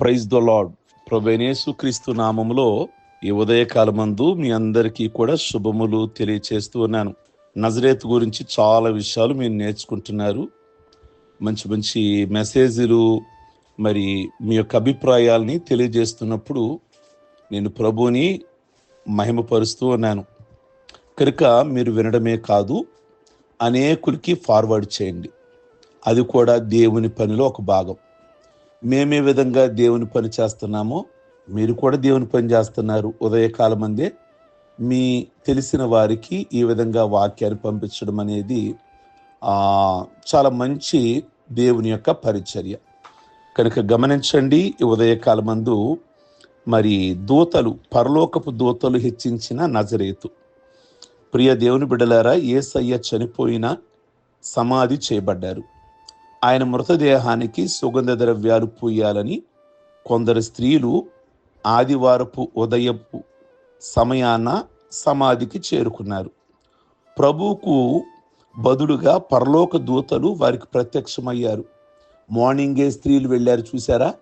Praise the lord ప్రభైనేసు క్రీస్తు నామంలో ఈ ఉదయకాలమందు మీ అందరికీ కూడా శుభములు తెలియచేస్తూ ఉన్నాను. నజరేత్ గురించి చాలా విషయాలు మీరు నేర్చుకుంటున్నారు. మంచి మంచి మెసేజ్లు మరి మీ యొక్క అభిప్రాయాల్ని తెలియజేస్తున్నప్పుడు నేను ప్రభుని మహిమపరుస్తూ ఉన్నాను. కనుక మీరు వినడమే కాదు అనేకులకి ఫార్వర్డ్ చేయండి. అది కూడా దేవుని పనిలో ఒక భాగం. మేమే విధంగా దేవుని పని చేస్తున్నామో. మీరు కూడా దేవుని పని చేస్తున్నారు. ఉదయకాలం అందే మీ తెలిసిన వారికి ఈ విధంగా వాక్యాన్ని పంపించడం అనేది చాలా మంచి దేవుని యొక్క పరిచర్య. కనుక గమనించండి ఈ ఉదయకాలమందు మరి దూతలు పరలోకపు దూతలు హెచ్చించిన నజరేతు. ప్రియ దేవుని బిడ్డలారా ఏసయ్య చనిపోయిన సమాధి చేయబడ్డారు. ఆయన మృతదేహానికి సుగంధ ద్రవ్యాలు పూయాలని కొందరు స్త్రీలు ఆదివారపు ఉదయపు సమయాన సమాధికి చేరుకున్నారు. ప్రభువుకు బదులుగా పరలోక దూతలు వారికి ప్రత్యక్షమయ్యారు. మార్నింగే స్త్రీలు వెళ్ళారు చూసారా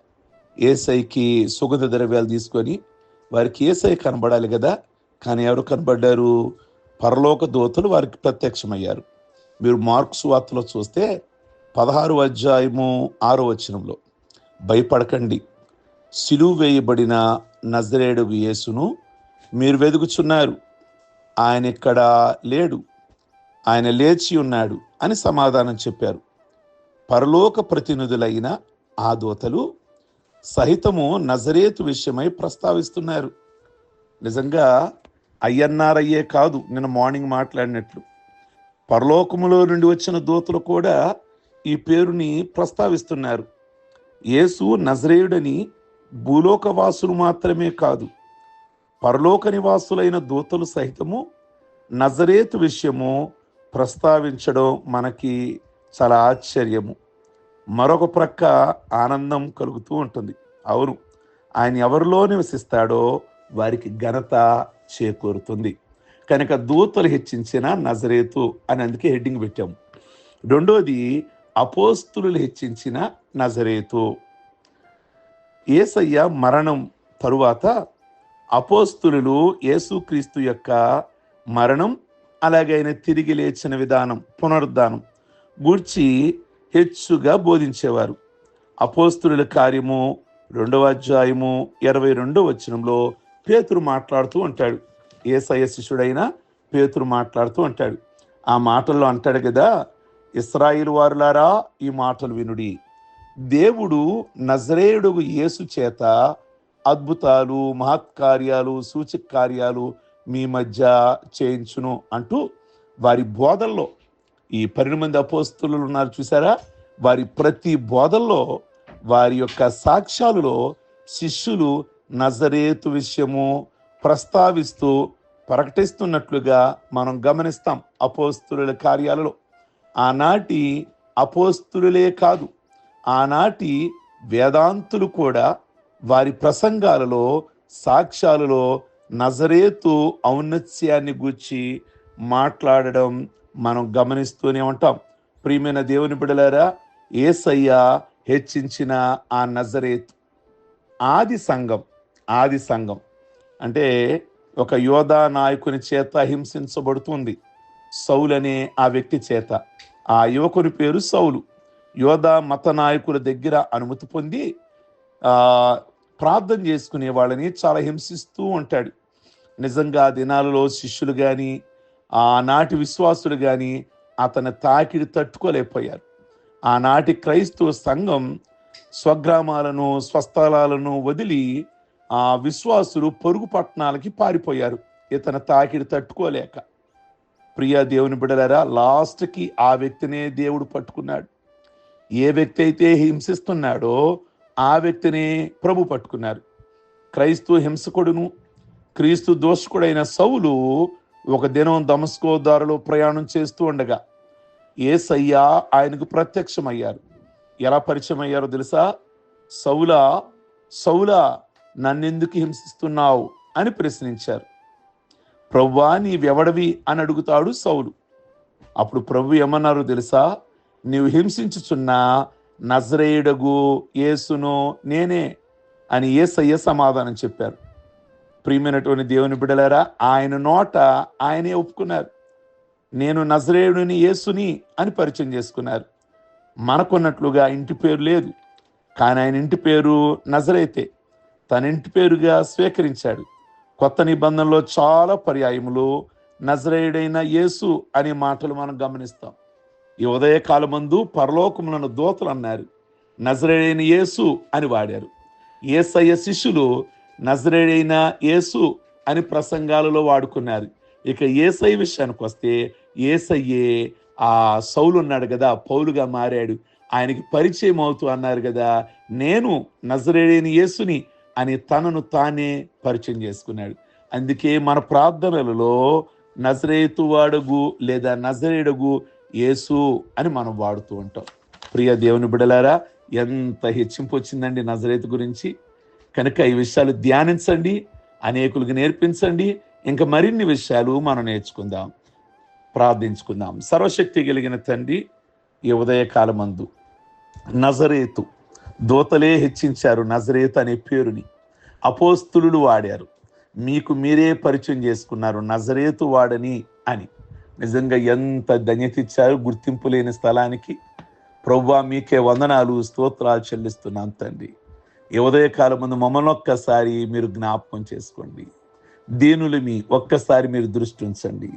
ఏసైకి సుగంధ ద్రవ్యాలు తీసుకొని వారికి ఏసై కనబడాలి కదా? కానీ ఎవరు కనబడ్డారు? పరలోక దూతలు వారికి ప్రత్యక్షమయ్యారు. మీరు మార్క్స్ వార్తలో చూస్తే పదహారు అధ్యాయము ఆరో వచనంలో భయపడకండి. సిలువు వేయబడిన నజరేడు యేసును మీరు వెదుకుచున్నారు. ఆయన ఇక్కడ లేడు. ఆయన లేచి ఉన్నాడు అని సమాధానం చెప్పారు. పరలోక ప్రతినిధులైన ఆ దూతలు సహితము నజరేతు విషయమై ప్రస్తావిస్తున్నారు. నిజంగా అయ్యన్నారయ్యే కాదు నిన్న మార్నింగ్ మాట్లాడినట్లు. పరలోకములో నుండి వచ్చిన దూతలు కూడా ఈ పేరుని ప్రస్తావిస్తున్నారు. యేసు నజరేయుడని భూలోకవాసులు మాత్రమే కాదు పరలోక నివాసులైన దూతలు సహితము నజరేతు విషయము ప్రస్తావించడం మనకి చాలా ఆశ్చర్యము. మరొక ప్రక్క ఆనందం కలుగుతూ ఉంటుంది. అవును ఆయన ఎవరిలో నివసిస్తాడో వారికి ఘనత చేకూరుతుంది. కనుక దూతలు హెచ్చించిన నజరేతు అని అందుకే హెడ్డింగ్ పెట్టాము. రెండోది అపోస్తులు హెచ్చించిన నజరేతు. ఏసయ్య మరణం తరువాత అపోస్తులు యేసుక్రీస్తు యొక్క మరణం అలాగే ఆయన తిరిగి లేచిన విధానం పునరుద్ధానం గూర్చి హెచ్చుగా బోధించేవారు. అపోస్తుల కార్యము రెండవ అధ్యాయము ఇరవై రెండో వచనంలో పేతురు మాట్లాడుతూ ఉంటాడు. ఏసయ్య శిష్యుడైన పేతురు మాట్లాడుతూ అంటాడు ఆ మాటల్లో అంటాడు కదా ఇస్రాయిల్ వారులారా ఈ మాటలు వినుడి. దేవుడు నజరేయుడు యేసు చేత అద్భుతాలు మహత్కార్యాలు సూచక కార్యాలు మీ మధ్య చేయించును అంటూ వారి బోధల్లో ఈ పన్నెండు మంది అపోస్తులు ఉన్నారు చూసారా? వారి ప్రతి బోధల్లో వారి యొక్క సాక్ష్యాలలో శిష్యులు నజరేతు విషయము ప్రస్తావిస్తూ ప్రకటిస్తున్నట్లుగా మనం గమనిస్తాం అపోస్తుల కార్యాలలో. ఆనాటి అపోస్తులే కాదు ఆనాటి వేదాంతులు కూడా వారి ప్రసంగాలలో సాక్ష్యాలలో నజరేతు ఔన్నత్యాన్ని గూర్చి మాట్లాడడం మనం గమనిస్తూనే ఉంటాం. ప్రియమైన దేవుని బిడలారా ఏసయ్య హెచ్చించిన ఆ నజరేత్ ఆది సంఘం ఆది సంఘం అంటే ఒక యోధా నాయకుని చేత హింసించబడుతుంది. సౌలు అనే ఆ వ్యక్తి చేత. ఆ యువకుని పేరు సౌలు. యోధా మత నాయకుల దగ్గర అనుమతి పొంది ప్రార్థన చేసుకునే వాళ్ళని చాలా హింసిస్తూ ఉంటాడు. నిజంగా ఆ దినాలలో శిష్యులు కానీ ఆనాటి విశ్వాసులు కానీ అతని తాకిడి తట్టుకోలేకపోయారు. ఆనాటి క్రైస్తవ సంఘం స్వగ్రామాలను స్వస్థలాలను వదిలి ఆ విశ్వాసులు పొరుగు పట్టణాలకి పారిపోయారు. ఇతని తాకిడి తట్టుకోలేక. ప్రియ దేవుని బిడలరా లాస్ట్కి ఆ వ్యక్తినే దేవుడు పట్టుకున్నాడు. ఏ వ్యక్తి అయితే హింసిస్తున్నాడో ఆ వ్యక్తినే ప్రభు పట్టుకున్నారు. క్రైస్తవ హింసకుడును క్రీస్తు దోషకుడైన సౌలు ఒక దినం దమస్కో దారిలో ప్రయాణం చేస్తూ ఉండగా ఏసయ్యా ఆయనకు ప్రత్యక్షమయ్యారు. ఎలా పరిచయం అయ్యారో తెలుసా? సౌలా సౌలా నన్నెందుకు హింసిస్తున్నావు? అని ప్రశ్నించారు. ప్రవ్వా నీవెవడవి అని అడుగుతాడు సౌలు. అప్పుడు ప్రభు ఏమన్నారు తెలుసా? నీవు హింసించుచున్న నజరేయుడగు యేసును నేనే అని ఏసయ్య సమాధానం చెప్పారు. ప్రియమైనటువంటి దేవుని బిడలారా ఆయన నోట ఆయనే ఒప్పుకున్నారు. నేను నజరేయుడిని యేసుని అని పరిచయం చేసుకున్నారు. మనకున్నట్లుగా ఇంటి పేరు లేదు. కానీ ఆయన ఇంటి పేరు నజరైతే. తన ఇంటి పేరుగా స్వీకరించాడు. కొత్త నిబంధనలో చాలా పర్యాయములు నజరేయుడైన యేసు అనే మాటలు మనం గమనిస్తాం. ఈ ఉదయకాలమందు పరలోకములను దోతలు అన్నారు. నజరేయుడైన యేసు అని వాడారు. ఏసయ్య శిష్యులు నజరేయుడైన యేసు అని ప్రసంగాలలో వాడుకున్నారు. ఇక ఏసై విషయానికి వస్తే ఏసయ్యే ఆ సౌలు ఉన్నాడు కదా పౌలుగా మారాడు. ఆయనకి పరిచయం అవుతూ అన్నారు కదా నేను నజరేడైన యేసుని అని తనను తానే పరిచయం చేసుకున్నాడు. అందుకే మన ప్రార్థనలలో నజరేతు వాడుగు లేదా నజరేడుగు యేసు అని మనం వాడుతూ ఉంటాం. ప్రియ దేవుని బిడలారా ఎంత హెచ్చింపు వచ్చిందండి నజరేతు గురించి. కనుక ఈ విషయాలు ధ్యానించండి అనేకులకు నేర్పించండి ఇంకా మరిన్ని విషయాలు మనం నేర్చుకుందాం ప్రార్థించుకుందాం. సర్వశక్తి కలిగిన తండ్రి ఈ ఉదయకాలమందు నజరేతు దూతలే హెచ్చించారు నజరేత్ అనే పేరుని. అపోస్తులు వాడారు. మీకు మీరే పరిచయం చేసుకున్నారు నజరేతు వాడని అని. నిజంగా ఎంత ధన్యత ఇచ్చారు గుర్తింపు లేని స్థలానికి. ప్రవ్వా మీకే వందనాలు స్తోత్రాలు చెల్లిస్తున్నాను తండ్రి. ఈ ఉదయకాలం ముందు మమ్మల్ని ఒక్కసారి మీరు జ్ఞాపకం చేసుకోండి. దీనులు మీ ఒక్కసారి మీరు దృష్టి ఉంచండి.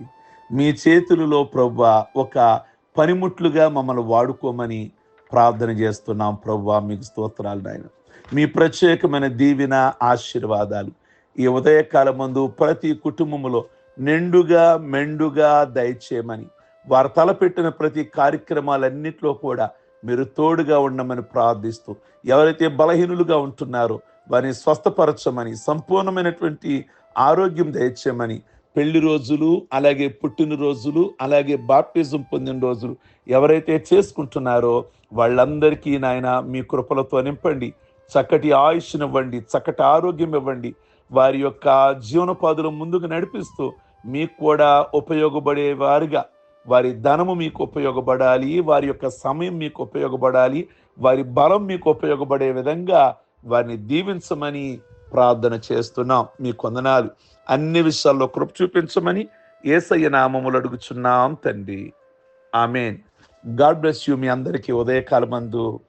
మీ చేతులలో ప్రవ్వ ఒక పనిముట్లుగా మమ్మల్ని వాడుకోమని ప్రార్థన చేస్తున్నాం ప్రభు మీకు స్తోత్రాలు నాయన. మీ ప్రత్యేకమైన దీవెన ఆశీర్వాదాలు ఈ ఉదయకాలం ముందు ప్రతి కుటుంబములో నిండుగా మెండుగా దయచేయమని వారు తలపెట్టిన ప్రతి కార్యక్రమాలన్నింటిలో కూడా మీరు తోడుగా ఉండమని ప్రార్థిస్తూ ఎవరైతే బలహీనులుగా ఉంటున్నారో వారిని స్వస్థపరచమని సంపూర్ణమైనటువంటి ఆరోగ్యం దయచేయమని పెళ్ళి రోజులు అలాగే పుట్టినరోజులు అలాగే బాప్టిజం పొందిన రోజులు ఎవరైతే చేసుకుంటున్నారో వాళ్ళందరికీ నాయన మీ కృపలతో నింపండి. చక్కటి ఆయుష్నివ్వండి చక్కటి ఆరోగ్యం ఇవ్వండి. వారి యొక్క జీవనోపాధులు ముందుకు నడిపిస్తూ మీకు కూడా ఉపయోగపడే వారిగా వారి ధనము మీకు ఉపయోగపడాలి వారి యొక్క సమయం మీకు ఉపయోగపడాలి వారి బలం మీకు ఉపయోగపడే విధంగా వారిని దీవించమని ప్రార్థన చేస్తున్నాం. మీ కొందనాలు అన్ని విషయాల్లో కృప చూపించమని ఏసయ్య నామములు అడుగుచున్నాం తండ్రి. ఆమెన్. గాడ్ బ్లెస్ యూ మీ అందరికీ. ఉదయకాలమందు